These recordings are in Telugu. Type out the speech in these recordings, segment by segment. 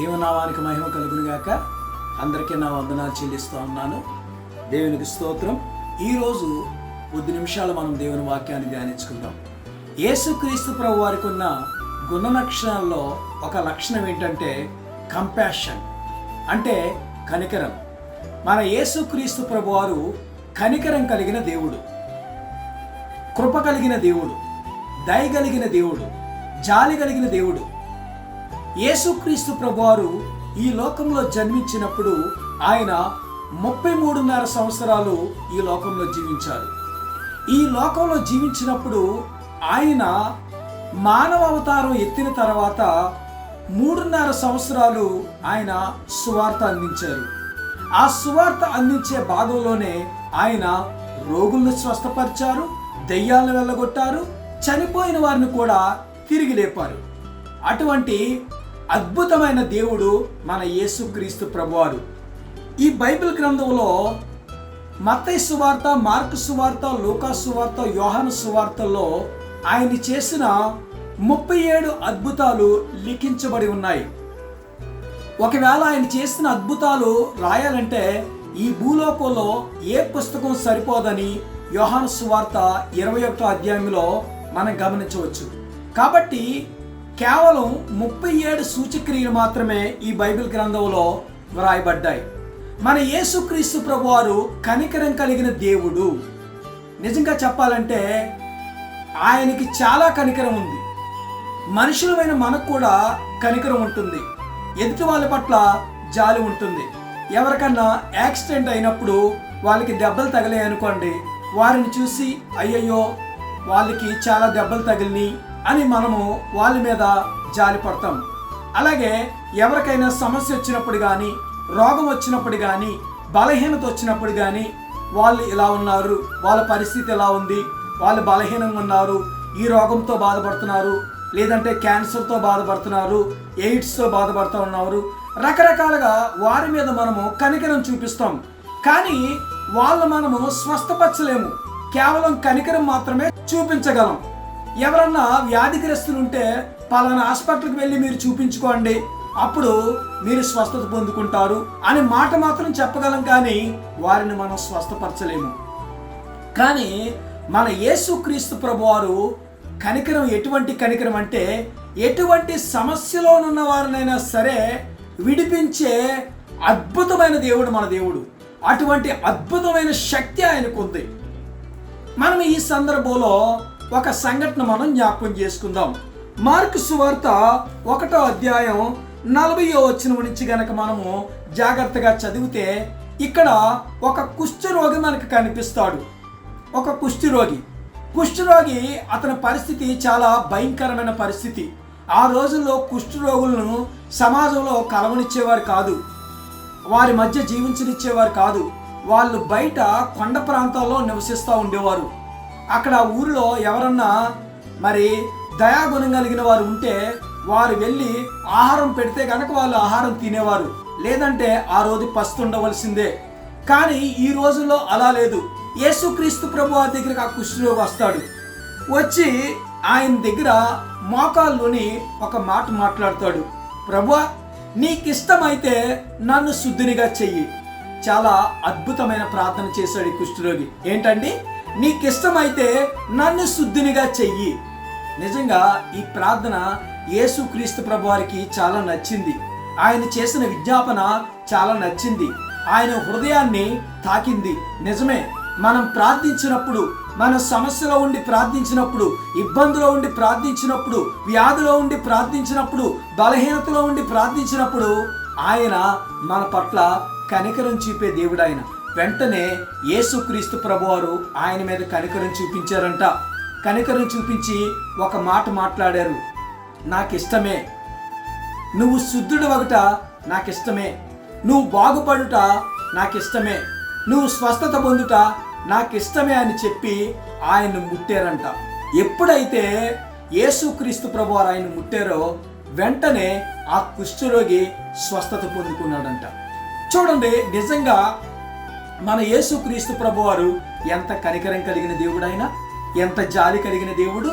దేవునామానికి మహిమ కలుగునుగాక అందరికీ నా వందనాలు చెల్లిస్తూ ఉన్నాను. దేవునికి స్తోత్రం. ఈరోజు కొద్ది నిమిషాలు మనం దేవుని వాక్యాన్ని ధ్యానించుకుందాం. యేసుక్రీస్తు ప్రభు వారికి ఉన్న గుణ లక్షణాల్లో ఒక లక్షణం ఏంటంటే కంపాషన్ అంటే కనికరం. మన యేసుక్రీస్తు ప్రభు వారు కనికరం కలిగిన దేవుడు కృప కలిగిన దేవుడు దయ కలిగిన దేవుడు జాలి కలిగిన దేవుడు యేసుక్రీస్తు ప్రభువారు ఈ లోకంలో జన్మించినప్పుడు ఆయన ముప్పై మూడున్నర సంవత్సరాలు ఈ లోకంలో జీవించారు. ఈ లోకంలో జీవించినప్పుడు ఆయన మానవ అవతారం ఎత్తిన తర్వాత మూడున్నర సంవత్సరాలు ఆయన సువార్త అందించారు. ఆ సువార్త అందించే భాగంలోనే ఆయన రోగులను స్వస్థపరిచారు దెయ్యాలను వెళ్ళగొట్టారు చనిపోయిన వారిని కూడా తిరిగి లేపారు. అటువంటి అద్భుతమైన దేవుడు మన యేసుక్రీస్తు ప్రభువారు ఈ బైబిల్ గ్రంథంలో మత్తయి సువార్త మార్కు సువార్త లూకా సువార్త యోహాను సువార్తల్లో ఆయన చేసిన ముప్పై ఏడు అద్భుతాలు లిఖించబడి ఉన్నాయి. ఒకవేళ ఆయన చేసిన అద్భుతాలు రాయాలంటే ఈ భూలోకంలో ఏ పుస్తకం సరిపోదని యోహాను సువార్త ఇరవై ఒకటో అధ్యాయంలో మనం గమనించవచ్చు. కాబట్టి కేవలం ముప్పై ఏడు సూచక్రియలు మాత్రమే ఈ బైబిల్ గ్రంథంలో వ్రాయబడ్డాయి. మన యేసుక్రీస్తు ప్రభువారు కనికరం కలిగిన దేవుడు. నిజంగా చెప్పాలంటే ఆయనకి చాలా కనికరం ఉంది. మనుషులమైన మనకు కూడా కనికరం ఉంటుంది. ఎదుటి వాళ్ళ పట్ల జాలి ఉంటుంది. ఎవరికన్నా యాక్సిడెంట్ అయినప్పుడు వాళ్ళకి దెబ్బలు తగిలాయి అనుకోండి వారిని చూసి అయ్యయ్యో వాళ్ళకి చాలా దెబ్బలు తగిలినాయి అని మనము వాళ్ళ మీద జాలి పడతాం. అలాగే ఎవరికైనా సమస్య వచ్చినప్పుడు కానీ రోగం వచ్చినప్పుడు కానీ బలహీనత వచ్చినప్పుడు కానీ వాళ్ళు ఇలా ఉన్నారు వాళ్ళ పరిస్థితి ఎలా ఉంది వాళ్ళు బలహీనంగా ఉన్నారు ఈ రోగంతో బాధపడుతున్నారు లేదంటే క్యాన్సర్తో బాధపడుతున్నారు ఎయిడ్స్తో బాధపడుతూ ఉన్నారు. రకరకాలుగా వారి మీద మనము కనికరం చూపిస్తాం. కానీ వాళ్ళు మనము స్వస్థపరచలేము. కేవలం కనికరం మాత్రమే చూపించగలం. ఎవరన్నా వ్యాధిగ్రస్తులు ఉంటే పలానా హాస్పిటల్కి వెళ్ళి మీరు చూపించుకోండి. అప్పుడు మీరు స్వస్థత పొందుకుంటారు అనే మాట మాత్రం చెప్పగలం కానీ వారిని మనం స్వస్థపరచలేము. కానీ మన యేసుక్రీస్తు ప్రభువారు కనికరం ఎటువంటి కనికరం అంటే ఎటువంటి సమస్యలోనున్న వారినైనా సరే విడిపించే అద్భుతమైన దేవుడు మన దేవుడు. అటువంటి అద్భుతమైన శక్తి ఆయనకు ఉంది మనం ఈ సందర్భంలో ఒక సంఘటన మనం జ్ఞాపకం చేసుకుందాం. మార్కు సువార్త ఒకటో అధ్యాయం నలభయో వచ్చిన నుంచి గనక మనము జాగ్రత్తగా చదివితే ఇక్కడ ఒక కుష్ఠరోగి మనకు కనిపిస్తాడు. ఒక కుష్ఠరోగి. కుష్ఠరోగి అతని పరిస్థితి చాలా భయంకరమైన పరిస్థితి. ఆ రోజుల్లో కుష్ఠరోగులను సమాజంలో కలవనిచ్చేవారు కాదు. వారి మధ్య జీవించనిచ్చేవారు కాదు. వాళ్ళు బయట కొండ ప్రాంతాల్లో నివసిస్తూ ఉండేవారు. అక్కడ ఊరిలో ఎవరన్నా మరి దయాగుణం కలిగిన వారు ఉంటే వారు వెళ్ళి ఆహారం పెడితే కనుక వాళ్ళు ఆహారం తినేవారు. లేదంటే ఆ రోజు పస్తుండవలసిందే కానీ ఈ రోజుల్లో అలా లేదు. యేసుక్రీస్తు ప్రభు వారి దగ్గరికి ఆ కుష్ఠరోగి వస్తాడు. వచ్చి ఆయన దగ్గర మోకాల్లోని ఒక మాట మాట్లాడతాడు. ప్రభువా నీకిష్టమైతే నన్ను శుద్ధినిగా చెయ్యి. చాలా అద్భుతమైన ప్రార్థన చేశాడు ఈ కుష్ఠరోగి ఏంటండి? నీకిష్టమైతే నన్ను శుద్ధినిగా చెయ్యి. నిజంగా ఈ ప్రార్థన యేసుక్రీస్తు ప్రభు వారికి చాలా నచ్చింది. ఆయన చేసిన విజ్ఞాపన చాలా నచ్చింది. ఆయన హృదయాన్ని తాకింది. నిజమే మనం ప్రార్థించినప్పుడు మన సమస్యలో ఉండి ప్రార్థించినప్పుడు ఇబ్బందిలో ఉండి ప్రార్థించినప్పుడు వ్యాధిలో ఉండి ప్రార్థించినప్పుడు బలహీనతలో ఉండి ప్రార్థించినప్పుడు ఆయన మన పట్ల కనికరం చూపే దేవుడు ఆయన వెంటనే యేసుక్రీస్తు ప్రభువారు ఆయన మీద కనికరం చూపించారంట. కనికరం చూపించి ఒక మాట మాట్లాడారు. నాకిష్టమే. నువ్వు శుద్ధుడు ఒకట నాకిష్టమే. నువ్వు బాగుపడుట నాకిష్టమే. నువ్వు స్వస్థత పొందుట నాకిష్టమే అని చెప్పి ఆయన్ను ముట్టారంట. ఎప్పుడైతే యేసుక్రీస్తు ప్రభు ఆయన ముట్టారో వెంటనే ఆ కుష్ఠరోగి స్వస్థత పొందుకున్నాడంట. చూడండి నిజంగా మన యేసుక్రీస్తు ప్రభు వారు ఎంత కనికరం కలిగిన దేవుడు ఆయన ఎంత జాలి కలిగిన దేవుడు.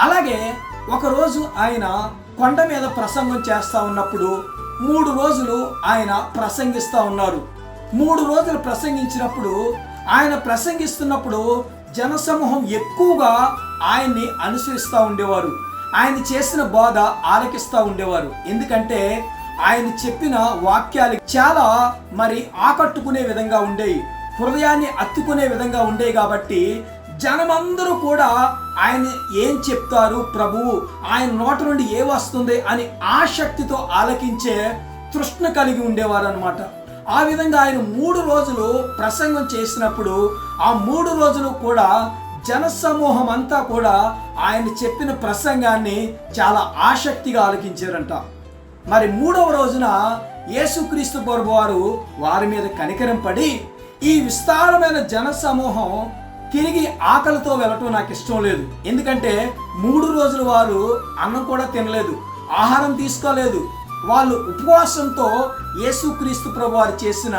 అలాగే ఒకరోజు ఆయన కొండ మీద ప్రసంగం చేస్తూ ఉన్నప్పుడు మూడు రోజులు ఆయన ప్రసంగిస్తూ ఉన్నారు. మూడు రోజులు ప్రసంగించినప్పుడు ఆయన ప్రసంగిస్తున్నప్పుడు జనసమూహం ఎక్కువగా ఆయన్ని అనుసరిస్తూ ఉండేవారు. ఆయన చేసిన బోధ ఆలకిస్తూ ఉండేవారు. ఎందుకంటే ఆయన చెప్పిన వాక్యాలు చాలా మరి ఆకట్టుకునే విధంగా ఉండేవి హృదయాన్ని అత్తుకునే విధంగా ఉండేవి కాబట్టి జనమందరూ కూడా ఆయన ఏం చెప్తారు? ప్రభువు ఆయన నోట నుండి ఏ వస్తుంది? అని ఆసక్తితో ఆలకించే తృష్ణ కలిగి ఉండేవారు అనమాట ఆ విధంగా ఆయన మూడు రోజులు ప్రసంగం చేసినప్పుడు ఆ మూడు రోజులు కూడా జనసమూహం అంతా కూడా ఆయన చెప్పిన ప్రసంగాన్ని చాలా ఆసక్తిగా ఆలకించారంట. మరి మూడవ రోజున యేసుక్రీస్తు ప్రభు వారు వారి మీద కనికరం పడి ఈ విస్తారమైన జన సమూహం తిరిగి ఆకలితో వెళ్ళటం నాకు ఇష్టం లేదు. ఎందుకంటే మూడు రోజులు వారు అన్నం కూడా తినలేదు ఆహారం తీసుకోలేదు. వాళ్ళు ఉపవాసంతో యేసుక్రీస్తు ప్రభు వారు చేసిన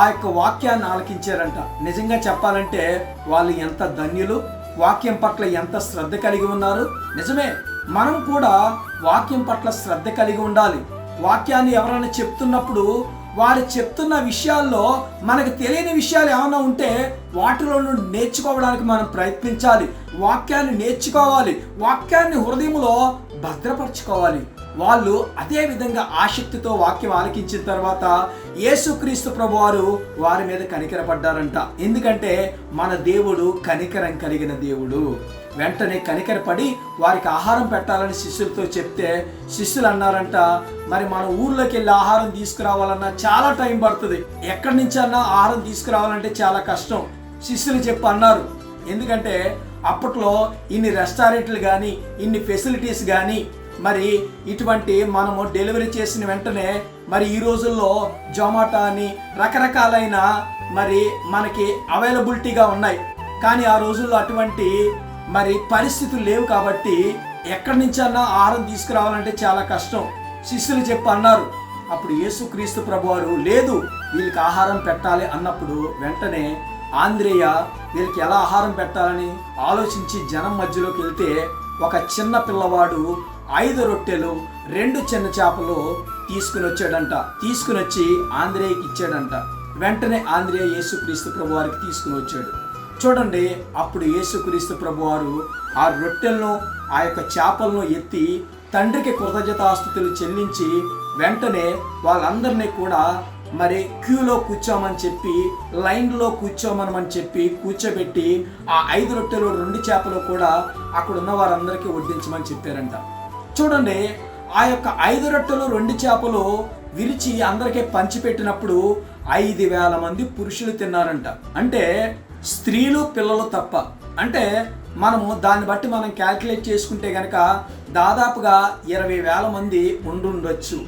ఆ యొక్క వాక్యాన్ని ఆలకించారంట. నిజంగా చెప్పాలంటే వాళ్ళు ఎంత ధన్యులు వాక్యం పట్ల ఎంత శ్రద్ధ కలిగి ఉన్నారు. నిజమే మనం కూడా వాక్యం పట్ల శ్రద్ధ కలిగి ఉండాలి. వాక్యాన్ని ఎవరైనా చెప్తున్నప్పుడు వారు చెప్తున్న విషయాల్లో మనకు తెలియని విషయాలు ఏమైనా ఉంటే వాటిలో నుండి నేర్చుకోవడానికి మనం ప్రయత్నించాలి. వాక్యాన్ని నేర్చుకోవాలి. వాక్యాన్ని హృదయంలో భద్రపరచుకోవాలి. వాళ్ళు అదే విధంగా ఆసక్తితో వాక్యం ఆలకించిన తర్వాత యేసుక్రీస్తు ప్రభు వారు వారి మీద కనికరపడ్డారంట. ఎందుకంటే మన దేవుడు కనికరం కలిగిన దేవుడు. వెంటనే కనికరపడి వారికి ఆహారం పెట్టాలని శిష్యులతో చెప్తే శిష్యులు అన్నారంట మరి మన ఊర్లోకి వెళ్ళి ఆహారం తీసుకురావాలన్నా చాలా టైం పడుతుంది. ఎక్కడి నుంచి అన్నా ఆహారం తీసుకురావాలంటే చాలా కష్టం. శిష్యులు చెప్పి అన్నారు. ఎందుకంటే అప్పట్లో ఇన్ని రెస్టారెంట్లు కానీ ఇన్ని ఫెసిలిటీస్ కానీ మరి ఇటువంటి మనము డెలివరీ చేసిన వెంటనే మరి ఈ రోజుల్లో జొమాటో అని రకరకాలైన మరి మనకి అవైలబిలిటీగా ఉన్నాయి. కానీ ఆ రోజుల్లో అటువంటి మరి పరిస్థితులు లేవు కాబట్టి ఎక్కడి నుంచన్నా ఆహారం తీసుకురావాలంటే చాలా కష్టం. శిష్యులు చెప్పి అన్నారు అప్పుడు యేసుక్రీస్తు ప్రభువారు లేదు వీళ్ళకి ఆహారం పెట్టాలి అన్నప్పుడు వెంటనే ఆంధ్రేయ వీళ్ళకి ఎలా ఆహారం పెట్టాలని? ఆలోచించి జనం మధ్యలోకి వెళ్తే ఒక చిన్న పిల్లవాడు ఐదు రొట్టెలు రెండు చిన్న చేపలు తీసుకుని వచ్చాడంట. తీసుకుని వచ్చి ఆంధ్రేయకి ఇచ్చాడంట. వెంటనే ఆంధ్రేయ యేసుక్రీస్తు ప్రభు వారికి తీసుకుని వచ్చాడు. చూడండి అప్పుడు యేసుక్రీస్తు ప్రభు వారు ఆ రొట్టెలను ఆ యొక్క చేపలను ఎత్తి తండ్రికి కృతజ్ఞతాస్తుతులు చెల్లించి వెంటనే వాళ్ళందరినీ కూడా మరి క్యూలో కూర్చోమని చెప్పి లైన్లో కూర్చోమనమని చెప్పి కూర్చోబెట్టి ఆ ఐదు రొట్టెలు రెండు చేపలు కూడా అక్కడ ఉన్న వారందరికీ వడ్డించమని చెప్పారంట. చూడండి ఆ యొక్క ఐదు రొట్టెలు రెండు చేపలు విరిచి అందరికీ పంచిపెట్టినప్పుడు ఐదు వేల మంది పురుషులు తిన్నారంట. అంటే స్త్రీలు పిల్లలు తప్ప. అంటే మనము దాన్ని బట్టి మనం క్యాల్కులేట్ చేసుకుంటే కనుక దాదాపుగా ఇరవై వేల మంది ఉండుండొచ్చు.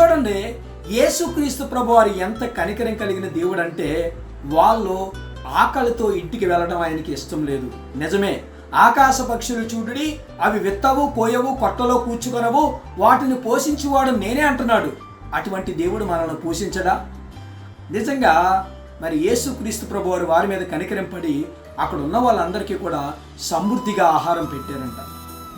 చూడండి యేసుక్రీస్తు ప్రభు వారు ఎంత కనికరం కలిగిన దేవుడు అంటే వాళ్ళు ఆకలితో ఇంటికి వెళ్ళడం ఆయనకి ఇష్టం లేదు. నిజమే. ఆకాశ పక్షులు చూడుడి అవి విత్తవు కోయవు కొట్టలో కూర్చుకొనవు వాటిని పోషించువాడు నేనే అంటున్నాడు. అటువంటి దేవుడు మనల్ని పోషించడా? నిజంగా మరి యేసుక్రీస్తు ప్రభు వారు వారి మీద కనికరింపడి అక్కడ ఉన్న వాళ్ళందరికీ కూడా సమృద్ధిగా ఆహారం పెట్టారంట.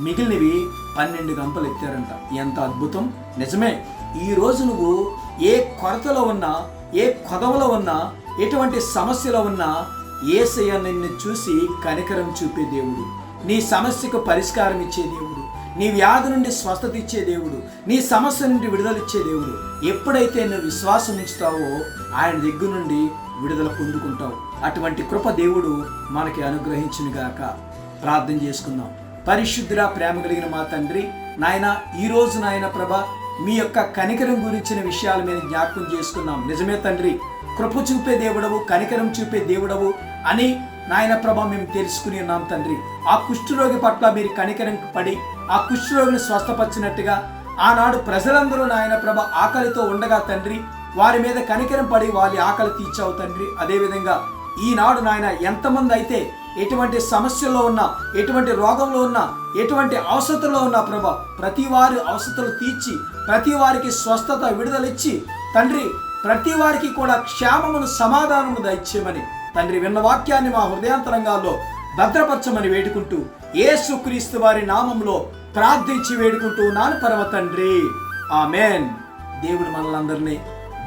మిగిలినవి పన్నెండు గంపలు ఎత్తారంట. ఎంత అద్భుతం! నిజమే! ఈరోజు నువ్వు ఏ కొరతలో ఉన్నా ఏ కొదవలో ఉన్నా ఎటువంటి సమస్యలో ఉన్నా ఏసయ్య నిన్ను చూసి కనికరం చూపే దేవుడు. నీ సమస్యకు పరిష్కారం ఇచ్చే దేవుడు. నీ వ్యాధి నుండి స్వస్థత ఇచ్చే దేవుడు. నీ సమస్య నుండి విడుదలిచ్చే దేవుడు. ఎప్పుడైతే నువ్వు విశ్వాసం ఉంచుతావో ఆయన దగ్గర నుండి విడుదల పొందుకుంటావు. అటువంటి కృప దేవుడు మనకి అనుగ్రహించునుగాక ప్రార్థన చేసుకుందాం. పరిశుద్ధుల ప్రేమ కలిగిన మా తండ్రి నాయన ఈ రోజు నాయన ప్రభ మీ యొక్క కనికరం గురించిన విషయాలు మేము జ్ఞాపకం చేసుకున్నాం నిజమే తండ్రి కృప చూపే దేవుడవు కనికరం చూపే దేవుడవు అని నాయన ప్రభ మేము తెలుసుకుని ఉన్నాం తండ్రి. ఆ కుష్ఠరోగి పట్ల మీరు కనికరం పడి ఆ కుష్ఠరోగిని స్వస్థపరిచినట్టుగా ఆనాడు ప్రజలందరూ నాయన ప్రభ ఆకలితో ఉండగా తండ్రి వారి మీద కనికరం పడి వారి ఆకలి తీర్చావు తండ్రి. అదేవిధంగా ఈనాడు నాయన ఎంతమంది అయితే ఎటువంటి సమస్యల్లో ఉన్నా ఎటువంటి రోగంలో ఉన్నా ఎటువంటి అవసరతలో ఉన్నా ప్రభ ప్రతి వారి అవసరతలు తీర్చి ప్రతి వారికి స్వస్థత విడుదలిచ్చి తండ్రి ప్రతి వారికి కూడా క్షేమమును సమాధానము దయచేయమని తండ్రి విన్న వాక్యాన్ని మా హృదయాంతరంగాల్లో భద్రపరచమని వేడుకుంటూ సుక్రీస్తు వారి నామంలో ప్రార్థించి వేడుకుంటూ నాను పరమ తండ్రి ఆమెన్. దేవుడు మనలందరినీ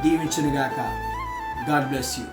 దీవించునుగాక. God bless you.